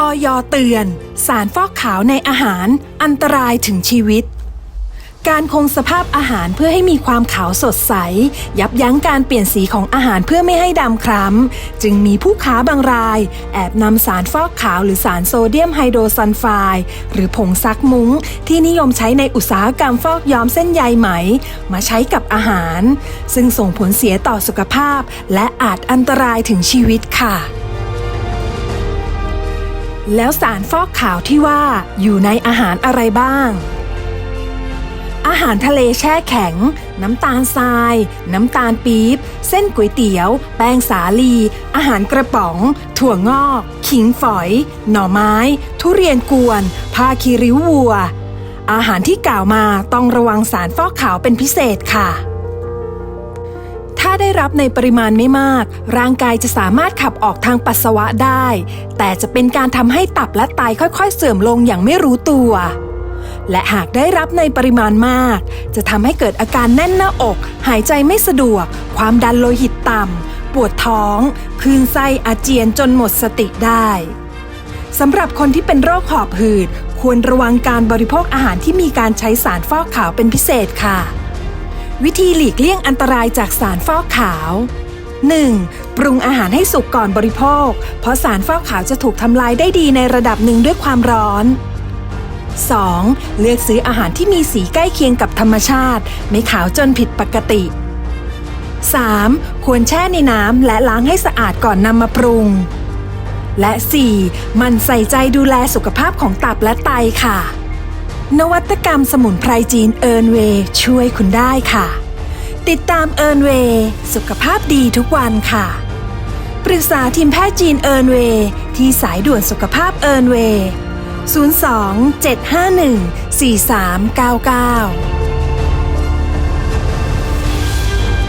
ออยเตือน สารฟอกขาวในอาหารอันตรายถึงชีวิต การคงสภาพอาหารเพื่อให้มีความขาวสดใส ยับยั้งการเปลี่ยนสีของอาหารเพื่อไม่ให้ดำคล้ำ จึงมีผู้ค้าบางราย แอบนำสารฟอกขาวหรือสารโซเดียมไฮโดรซัลไฟด์หรือผงซักมุ้ง ที่นิยมใช้ในอุตสาหกรรมฟอกย้อมเส้นใยไหม มาใช้กับอาหาร ซึ่งส่งผลเสียต่อสุขภาพ และอาจอันตรายถึงชีวิตค่ะ แล้วสารฟอกขาวที่ว่าอยู่ในอาหารอะไรบ้าง อาหารทะเลแช่แข็ง น้ำตาลทราย น้ำตาลปี๊บ เส้นก๋วยเตี๋ยว แป้งสาลี อาหารกระป๋อง ถั่วงอก ขิงฝอย หน่อไม้ ทุเรียนกวนผ้าคีริ้ววัว อาหารที่กล่าวมาต้องระวังสารฟอกขาวเป็นพิเศษค่ะ ถ้าได้รับในปริมาณไม่มาก ร่างกายจะสามารถขับออกทางปัสสาวะได้ แต่จะเป็นการทำให้ตับและไตค่อยๆ เสื่อมลงอย่างไม่รู้ตัว และหากได้รับในปริมาณมาก จะทำให้เกิดอาการแน่นหน้าอก หายใจไม่สะดวก ความดันโลหิตต่ำปวดท้องคลื่นไส้อาเจียนจนหมดสติได้สำหรับคนที่เป็นโรคหอบหืด ควรระวังการบริโภคอาหารที่มีการใช้สารฟอกขาวเป็นพิเศษค่ะ วิธีหลีกเลี่ยงอันตรายจากสารฟอกขาว 1. ปรุงอาหารให้สุกก่อนบริโภค เพราะสารฟอกขาวจะถูกทำลายได้ดีในระดับหนึ่งด้วยความร้อน 2. เลือกซื้ออาหารที่มีสีใกล้เคียงกับธรรมชาติ ไม่ขาวจนผิดปกติ 3. ควรแช่ในน้ำและล้างให้สะอาดก่อนนำมาปรุง และ 4. มันใส่ใจดูแลสุขภาพของตับและไตค่ะ นวัตกรรมสมุนไพรจีนเอิร์นเวย์ช่วยคุณได้ค่ะ ติดตามเอิร์นเวย์สุขภาพดีทุกวันค่ะ ปรึกษาทีมแพทย์จีนเอิร์นเวย์ที่สายด่วนสุขภาพเอิร์นเวย์02 751 4399